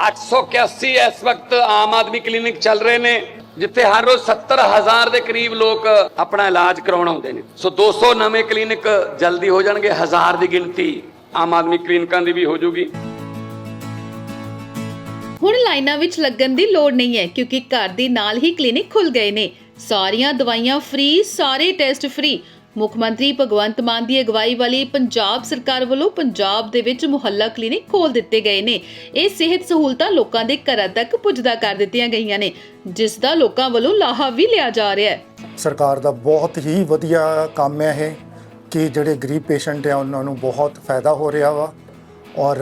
881 ਇਸ ਵਕਤ ਆਮ ਆਦਮੀ ਕਲੀਨਿਕ ਚੱਲ ਰਹੇ ਨੇ ਜਿੱਥੇ ਹਰ ਰੋਜ਼ 70000 ਦੇ ਕਰੀਬ ਲੋਕ ਆਪਣਾ ਇਲਾਜ ਕਰਾਉਣ ਆਉਂਦੇ ਨੇ ਸੋ 200 ਨਵੇਂ ਕਲੀਨਿਕ ਜਲਦੀ ਹੋ ਜਾਣਗੇ ਹਜ਼ਾਰ ਦੀ ਗਿਣਤੀ ਆਮ ਆਦਮੀ ਕਲੀਨਿਕਾਂ ਦੀ ਵੀ ਹੋ ਜਾਊਗੀ ਹੁਣ ਲਾਈਨਾਂ ਵਿੱਚ ਲੱਗਣ ਦੀ ਲੋੜ ਨਹੀਂ ਹੈ ਕਿਉਂਕਿ ਘਰ ਦੇ ਨਾਲ ਹੀ ਕਲੀਨਿਕ ਖੁੱਲ ਗਏ ਨੇ ਸਾਰੀਆਂ ਦਵਾਈਆਂ ਫ੍ਰੀ ਸਾਰੇ ਟੈਸਟ ਫ੍ਰੀ ਮੁੱਖ ਮੰਤਰੀ ਭਗਵੰਤ ਮਾਨ ਦੀ ਅਗਵਾਈ ਵਾਲੀ ਪੰਜਾਬ ਸਰਕਾਰ ਵੱਲੋਂ ਪੰਜਾਬ ਦੇ ਵਿੱਚ ਮੁਹੱਲਾ ਕਲੀਨਿਕ ਖੋਲ ਦਿੱਤੇ ਗਏ ਨੇ। ਇਹ ਸਿਹਤ ਸਹੂਲਤਾਂ ਲੋਕਾਂ ਦੇ ਘਰਾਂ ਤੱਕ ਪੁੱਜਦਾ ਕਰ ਦਿੱਤੀਆਂ ਗਈਆਂ ਨੇ, ਜਿਸ ਦਾ ਲੋਕਾਂ ਵੱਲੋਂ ਲਾਹਾ ਵੀ ਲਿਆ ਜਾ ਰਿਹਾ ਹੈ। ਸਰਕਾਰ ਦਾ ਬਹੁਤ ਹੀ ਵਧੀਆ ਕੰਮ ਹੈ ਇਹ, ਕਿ ਜਿਹੜੇ ਗਰੀਬ ਪੇਸ਼ੈਂਟ ਆ ਉਹਨਾਂ ਨੂੰ ਬਹੁਤ ਫਾਇਦਾ ਹੋ ਰਿਹਾ ਵਾ, ਔਰ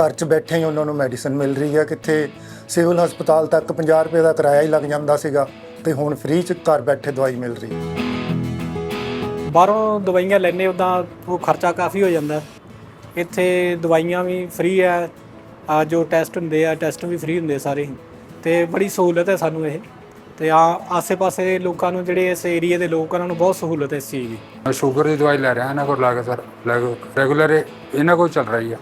ਘਰ 'ਚ ਬੈਠੇ ਹੀ ਉਹਨਾਂ ਨੂੰ ਮੈਡੀਸਨ ਮਿਲ ਰਹੀ ਹੈ, ਕਿੱਥੇ ਸਿਵਲ ਹਸਪਤਾਲ ਤੱਕ 50 ਰੁਪਏ ਦਾ ਕਿਰਾਇਆ ਹੀ ਲੱਗ ਜਾਂਦਾ ਸੀਗਾ, ਤੇ ਹੁਣ ਫ੍ਰੀ 'ਚ ਘਰ ਬੈਠੇ ਦਵਾਈ ਮਿਲ ਰਹੀ ਹੈ। ਬਾਹਰੋਂ ਦਵਾਈਆਂ ਲੈਣੇ ਉਦਾਂ ਉਹ ਖਰਚਾ ਕਾਫੀ ਹੋ ਜਾਂਦਾ। ਇੱਥੇ ਦਵਾਈਆਂ ਵੀ ਫ੍ਰੀ ਹੈ ਆ ਜੋ ਟੈਸਟ ਹੁੰਦੇ ਆ ਟੈਸਟ ਵੀ ਫ੍ਰੀ ਹੁੰਦੇ ਸਾਰੇ। ਤੇ ਬੜੀ ਸਹੂਲਤ ਹੈ ਸਾਨੂੰ ਇਹ। ਤੇ ਆ, ਆਸੇ-ਪਾਸੇ ਲੋਕਾਂ ਨੂੰ ਜਿਹੜੇ ਇਸ ਏਰੀਆ ਦੇ ਲੋਕ ਉਹਨਾਂ ਨੂੰ ਬਹੁਤ ਸਹੂਲਤ ਹੈ ਇਸ ਚੀਜ਼ ਦੀ। ਮੈਂ ਸ਼ੂਗਰ ਦੀ ਦਵਾਈ ਲੈ ਰਿਹਾ, ਇਹਨਾਂ ਕੋਲ ਲਾ ਕੇ ਸਰ ਰੈਗੂਲਰ ਇਹਨਾਂ ਕੋਲ ਚੱਲ ਰਹੀ ਆ।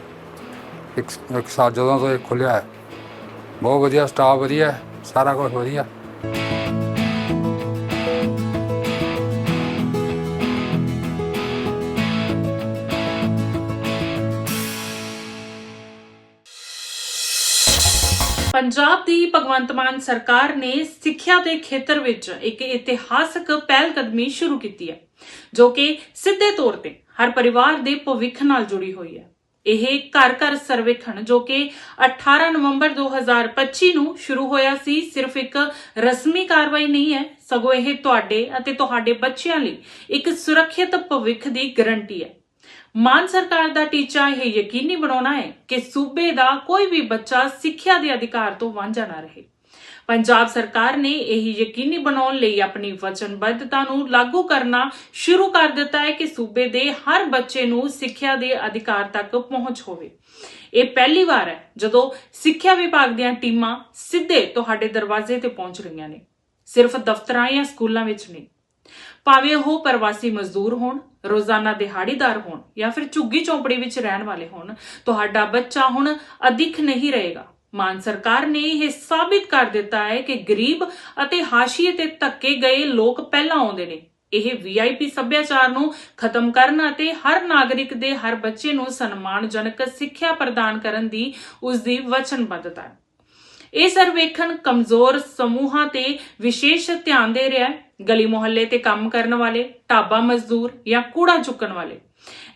ਇੱਕ ਇੱਕ ਸਾਲ ਜਦੋਂ ਤੋਂ ਇਹ ਖੁੱਲਿਆ ਹੈ। ਬਹੁਤ ਵਧੀਆ ਸਟਾਫ ਵਧੀਆ, ਸਾਰਾ ਕੁਝ ਵਧੀਆ। ਪੰਜਾਬ ਦੀ ਭਗਵੰਤ ਮਾਨ ਸਰਕਾਰ ਨੇ ਸਿੱਖਿਆ ਦੇ ਖੇਤਰ ਵਿੱਚ ਇੱਕ ਇਤਿਹਾਸਕ ਪਹਿਲ ਕਦਮੀ ਸ਼ੁਰੂ ਕੀਤੀ ਹੈ, ਜੋ ਕਿ ਸਿੱਧੇ ਤੌਰ ਤੇ ਹਰ ਪਰਿਵਾਰ ਦੇ ਭਵਿੱਖ ਨਾਲ ਜੁੜੀ ਹੋਈ ਹੈ। ਇਹ ਘਰ ਘਰ ਸਰਵੇਖਣ, ਜੋ ਕਿ 18 ਨਵੰਬਰ 2025 ਨੂੰ ਸ਼ੁਰੂ ਹੋਇਆ ਸੀ, ਸਿਰਫ ਇੱਕ ਰਸਮੀ ਕਾਰਵਾਈ ਨਹੀਂ ਹੈ, ਸਗੋਂ ਇਹ ਤੁਹਾਡੇ ਅਤੇ ਤੁਹਾਡੇ ਬੱਚਿਆਂ ਲਈ ਇੱਕ ਸੁਰੱਖਿਅਤ ਭਵਿੱਖ ਦੀ ਗਾਰੰਟੀ ਹੈ। ਮਾਨ ਸਰਕਾਰ ਦਾ ਟੀਚਾ ਇਹ ਯਕੀਨੀ ਬਣਾਉਣਾ ਹੈ ਕਿ ਸੂਬੇ ਦਾ ਕੋਈ ਵੀ ਬੱਚਾ ਸਿੱਖਿਆ ਦੇ ਅਧਿਕਾਰ ਤੋਂ ਵਾਂਝਾ ਨਾ ਰਹੇ। ਪੰਜਾਬ ਸਰਕਾਰ ਨੇ ਇਹ ਯਕੀਨੀ ਬਣਾਉਣ ਲਈ ਆਪਣੀ ਵਚਨਬੱਧਤਾ ਨੂੰ ਲਾਗੂ ਕਰਨਾ ਸ਼ੁਰੂ ਕਰ ਦਿੱਤਾ ਹੈ ਕਿ ਸੂਬੇ ਦੇ ਹਰ ਬੱਚੇ ਨੂੰ ਸਿੱਖਿਆ ਦੇ ਅਧਿਕਾਰ ਤੱਕ ਪਹੁੰਚ ਹੋਵੇ। ਇਹ ਪਹਿਲੀ ਵਾਰ ਹੈ ਜਦੋਂ ਸਿੱਖਿਆ ਵਿਭਾਗ ਦੀਆਂ ਟੀਮਾਂ ਸਿੱਧੇ ਤੁਹਾਡੇ ਦਰਵਾਜ਼ੇ ਤੇ ਪਹੁੰਚ ਰਹੀਆਂ ਨੇ। ਸਿਰਫ ਦਫ਼ਤਰਾਂ ਜਾਂ ਸਕੂਲਾਂ ਵਿੱਚ ਨਹੀਂ ਭਾਵੇਂ ਉਹ ਪ੍ਰਵਾਸੀ ਮਜ਼ਦੂਰ ਹੋਣ, ਰੋਜ਼ਾਨਾ ਦਿਹਾੜੀਦਾਰ ਹੋਣ ਜਾਂ ਫਿਰ ਝੁੱਗੀ ਚੌਂਪੜੀ ਵਿੱਚ ਰਹਿਣ ਵਾਲੇ ਹੋਣ, ਤੁਹਾਡਾ ਬੱਚਾ ਹੁਣ ਅਧਿਕ ਨਹੀਂ ਰਹੇਗਾ। ਮਾਨ ਸਰਕਾਰ ਨੇ ਇਹ ਸਾਬਿਤ ਕਰ ਦਿੱਤਾ ਹੈ ਕਿ ਗਰੀਬ ਅਤੇ ਹਾਸ਼ੀਏ ਤੇ ਧੱਕੇ ਗਏ ਲੋਕ ਪਹਿਲਾਂ ਆਉਂਦੇ ਨੇ। ਇਹ ਵੀਆਈਪੀ ਸੱਭਿਆਚਾਰ ਨੂੰ ਖਤਮ ਕਰਨ ਅਤੇ ਹਰ ਨਾਗਰਿਕ ਦੇ ਹਰ ਬੱਚੇ ਨੂੰ ਸਨਮਾਨਜਨਕ ਸਿੱਖਿਆ ਪ੍ਰਦਾਨ ਕਰਨ ਦੀ ਉਸ ਦੀ ਵਚਨਬੱਧਤਾ ਹੈ। ਇਹ ਸਰਵੇਖਣ ਕਮਜ਼ੋਰ ਸਮੂਹਾਂ ਤੇ ਵਿਸ਼ੇਸ਼ ਧਿਆਨ ਦੇ ਰਿਹਾ ਹੈ, ਗਲੀ ਮੁਹੱਲੇ ਤੇ ਕੰਮ ਕਰਨ ਵਾਲੇ, ਢਾਬਾ ਮਜ਼ਦੂਰ ਜਾਂ ਕੂੜਾ ਚੁੱਕਣ ਵਾਲੇ।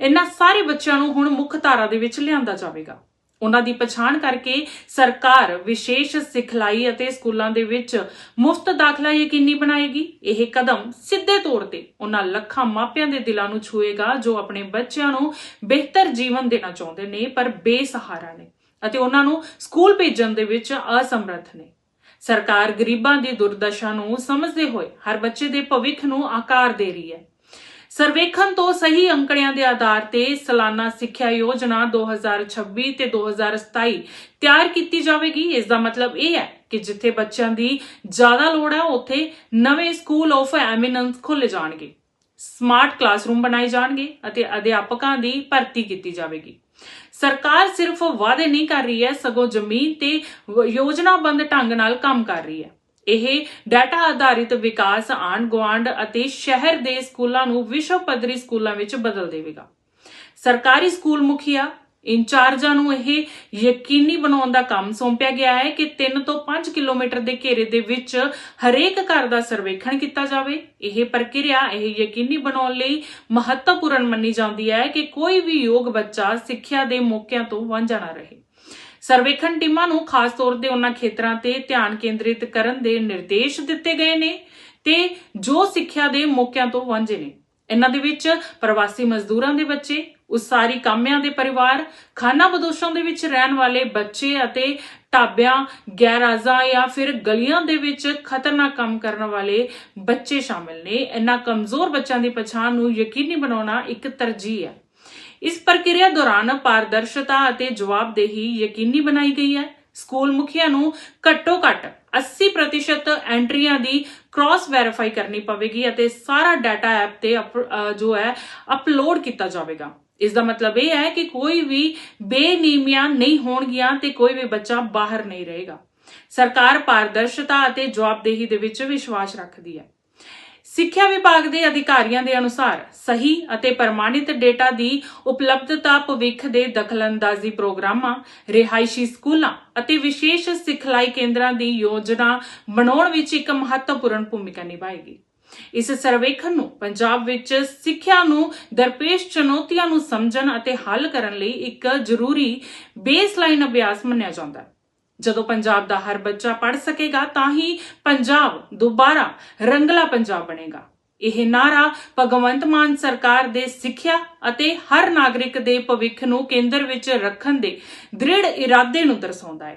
ਇਹਨਾਂ ਸਾਰੇ ਬੱਚਿਆਂ ਨੂੰ ਹੁਣ ਮੁੱਖ ਧਾਰਾ ਦੇ ਵਿੱਚ ਲਿਆਂਦਾ ਜਾਵੇਗਾ। ਉਹਨਾਂ ਦੀ ਪਛਾਣ ਕਰਕੇ ਸਰਕਾਰ ਵਿਸ਼ੇਸ਼ ਸਿਖਲਾਈ ਅਤੇ ਸਕੂਲਾਂ ਦੇ ਵਿੱਚ ਮੁਫਤ ਦਾਖਲਾ ਯਕੀਨੀ ਬਣਾਏਗੀ। ਇਹ ਕਦਮ ਸਿੱਧੇ ਤੌਰ ਤੇ ਉਹਨਾਂ ਲੱਖਾਂ ਮਾਪਿਆਂ ਦੇ ਦਿਲਾਂ ਨੂੰ ਛੂਏਗਾ ਜੋ ਆਪਣੇ ਬੱਚਿਆਂ ਨੂੰ ਬਿਹਤਰ ਜੀਵਨ ਦੇਣਾ ਚਾਹੁੰਦੇ ਨੇ, ਪਰ ਬੇਸਹਾਰਾ ਨੇ। ਅਤੇ ਉਹਨਾਂ ਨੂੰ ਸਕੂਲ ਭੇਜਣ ਦੇ ਵਿੱਚ ਅਸਮਰੱਥ ਨੇ। ਸਰਕਾਰ ਗਰੀਬਾਂ ਦੀ ਦੁਰਦਸ਼ਾ ਨੂੰ ਸਮਝਦੇ ਹੋਏ ਹਰ ਬੱਚੇ ਦੇ ਭਵਿੱਖ ਨੂੰ ਆਕਾਰ ਦੇ ਰਹੀ ਹੈ। ਸਰਵੇਖਣ ਤੋਂ ਸਹੀ ਅੰਕੜਿਆਂ ਦੇ ਆਧਾਰ ਤੇ ਸਾਲਾਨਾ ਸਿੱਖਿਆ ਯੋਜਨਾ 2026 ਤੇ 2027 ਤਿਆਰ ਕੀਤੀ ਜਾਵੇਗੀ। ਇਸ ਦਾ ਮਤਲਬ ਇਹ ਹੈ ਕਿ ਜਿੱਥੇ ਬੱਚਿਆਂ ਦੀ ਜ਼ਿਆਦਾ ਲੋੜ ਹੈ, ਉੱਥੇ ਨਵੇਂ ਸਕੂਲ ਆਫ ਐਮੀਨੈਂਸ ਖੁੱਲ੍ਹ ਜਾਣਗੇ। ਸਮਾਰਟ ਕਲਾਸਰੂਮ ਬਣਾਏ ਜਾਣਗੇ ਅਤੇ ਅਧਿਆਪਕਾਂ ਦੀ ਭਰਤੀ ਕੀਤੀ ਜਾਵੇਗੀ। ਸਰਕਾਰ ਸਿਰਫ ਵਾਅਦੇ ਨਹੀਂ ਕਰ ਰਹੀ ਹੈ, ਸਗੋਂ ਜ਼ਮੀਨ ਤੇ ਵ- ਯੋਜਨਾਬੰਦ ਢੰਗ ਨਾਲ ਕੰਮ ਕਰ ਰਹੀ ਹੈ। ਇਹ ਡਾਟਾ ਆਧਾਰਿਤ ਵਿਕਾਸ ਆਂਡ ਗੁਆਂਢ ਅਤੇ ਸ਼ਹਿਰ ਦੇ ਸਕੂਲਾਂ ਨੂੰ ਵਿਸ਼ਵ ਪੱਧਰੀ ਸਕੂਲਾਂ ਵਿੱਚ ਬਦਲ ਦੇਵੇਗਾ। ਸਰਕਾਰੀ ਸਕੂਲ ਮੁਖੀਆ ਇੰਚਾਰਜਾਂ ਨੂੰ ਇਹ ਯਕੀਨੀ ਬਣਾਉਣ ਦਾ ਕੰਮ ਸੌਂਪਿਆ ਗਿਆ ਹੈ ਕਿ 3 ਤੋਂ 5 ਕਿਲੋਮੀਟਰ ਦੇ ਘੇਰੇ ਦੇ ਵਿੱਚ ਹਰੇਕ ਘਰ ਦਾ ਸਰਵੇਖਣ ਕੀਤਾ ਜਾਵੇ। ਇਹ ਪ੍ਰਕਿਰਿਆ ਇਹ ਯਕੀਨੀ ਬਣਾਉਣ ਲਈ ਮਹੱਤਵਪੂਰਨ ਮੰਨੀ ਜਾਂਦੀ ਹੈ ਕਿ ਕੋਈ ਵੀ ਯੋਗ ਬੱਚਾ ਸਿੱਖਿਆ ਦੇ ਮੌਕਿਆਂ ਤੋਂ ਵਾਂਝਾ ਨਾ ਰਹੇ। ਸਰਵੇਖਣ ਟੀਮਾਂ ਨੂੰ ਖਾਸ ਤੌਰ ਤੇ ਉਹਨਾਂ ਖੇਤਰਾਂ ਤੇ ਧਿਆਨ ਕੇਂਦਰਿਤ ਕਰਨ ਦੇ ਨਿਰਦੇਸ਼ ਦਿੱਤੇ ਗਏ ਨੇ ਤੇ ਜੋ ਸਿੱਖਿਆ ਦੇ ਮੌਕਿਆਂ ਤੋਂ ਵਾਂਝੇ ਨੇ। ਇਹਨਾਂ ਦੇ ਵਿੱਚ ਪ੍ਰਵਾਸੀ ਮਜ਼ਦੂਰਾਂ ਦੇ ਬੱਚੇ ਉਸਾਰੀ ਕਾਮਿਆਂ ਦੇ ਪਰਿਵਾਰ, ਖਾਨਾ ਬਦੋਸ਼ਾਂ ਦੇ ਵਿੱਚ ਰਹਿਣ ਵਾਲੇ ਬੱਚੇ ਅਤੇ ਢਾਬਿਆਂ, ਗੈਰਾਜ਼ਾਂ ਜਾਂ ਫਿਰ ਗਲੀਆਂ ਦੇ ਵਿੱਚ ਖਤਰਨਾਕ ਕੰਮ ਕਰਨ ਵਾਲੇ ਬੱਚੇ ਸ਼ਾਮਿਲ ਨੇ। ਇਹਨਾਂ ਕਮਜ਼ੋਰ ਬੱਚਿਆਂ ਦੀ ਪਛਾਣ ਨੂੰ ਯਕੀਨੀ ਬਣਾਉਣਾ ਇੱਕ ਤਰਜੀਹ ਹੈ। ਇਸ ਪ੍ਰਕਿਰਿਆ ਦੌਰਾਨ ਪਾਰਦਰਸ਼ਤਾ ਅਤੇ ਜਵਾਬਦੇਹੀ ਯਕੀਨੀ ਬਣਾਈ ਗਈ ਹੈ। ਸਕੂਲ ਮੁਖੀਆਂ ਨੂੰ ਘੱਟੋ-ਘੱਟ 80% ਐਂਟਰੀਆਂ ਦੀ ਕ੍ਰਾਸ ਵੈਰੀਫਾਈ ਕਰਨੀ ਪਵੇਗੀ ਅਤੇ ਸਾਰਾ ਡਾਟਾ ਐਪ ਤੇ ਅਪ- ਜੋ ਹੈ ਅਪਲੋਡ ਕੀਤਾ ਜਾਵੇਗਾ। ਇਸ ਦਾ ਮਤਲਬ ਇਹ ਹੈ ਕਿ ਕੋਈ ਵੀ ਬੇਨੀਮੀਆਂ ਨਹੀਂ ਹੋਣਗੀਆਂ ਤੇ ਕੋਈ ਵੀ ਬੱਚਾ ਬਾਹਰ ਨਹੀਂ ਰਹੇਗਾ। ਸਰਕਾਰ ਪਾਰਦਰਸ਼ਤਾ ਅਤੇ ਜਵਾਬਦੇਹੀ ਦੇ ਵਿੱਚ ਵਿਸ਼ਵਾਸ ਰੱਖਦੀ ਹੈ। ਸਿੱਖਿਆ ਵਿਭਾਗ ਦੇ ਅਧਿਕਾਰੀਆਂ ਦੇ ਅਨੁਸਾਰ ਸਹੀ ਅਤੇ ਪ੍ਰਮਾਣਿਤ ਡੇਟਾ ਦੀ ਉਪਲਬਧਤਾ ਭਵਿੱਖ ਦੇ ਦਖਲਅੰਦਾਜ਼ੀ ਪ੍ਰੋਗਰਾਮਾਂ, ਰਿਹਾਇਸ਼ੀ ਸਕੂਲਾਂ ਅਤੇ ਵਿਸ਼ੇਸ਼ ਸਿਖਲਾਈ ਕੇਂਦਰਾਂ ਦੀ ਯੋਜਨਾ ਬਣਾਉਣ ਵਿੱਚ ਇੱਕ ਮਹੱਤਵਪੂਰਨ ਭੂਮਿਕਾ ਨਿਭਾਏਗੀ। ਇਸ ਸਰਵੇਖਣ ਨੂੰ ਪੰਜਾਬ ਵਿੱਚ ਸਿੱਖਿਆ ਨੂੰ, ਦਰਪੇਸ਼ ਚੁਣੌਤੀਆਂ ਨੂੰ ਸਮਝਣ ਅਤੇ ਹੱਲ ਕਰਨ ਲਈ ਇੱਕ ਜ਼ਰੂਰੀ ਬੇਸਲਾਈਨ ਅਭਿਆਸ ਮੰਨਿਆ ਜਾਂਦਾ ਹੈ। ਜਦੋਂ ਪੰਜਾਬ ਦਾ ਹਰ ਬੱਚਾ ਪੜ੍ਹ ਸਕੇਗਾ, ਤਾਂ ਹੀ ਪੰਜਾਬ ਦੁਬਾਰਾ ਰੰਗਲਾ ਪੰਜਾਬ ਬਣੇਗਾ। ਇਹ ਨਾਰਾ ਭਗਵੰਤ ਮਾਨ ਸਰਕਾਰ ਦੇ ਸਿੱਖਿਆ ਅਤੇ ਹਰ ਨਾਗਰਿਕ ਦੇ ਭਵਿੱਖ ਨੂੰ ਕੇਂਦਰ ਵਿੱਚ ਰੱਖਣ ਦੇ ਦ੍ਰਿੜ ਇਰਾਦੇ ਨੂੰ ਦਰਸਾਉਂਦਾ ਹੈ।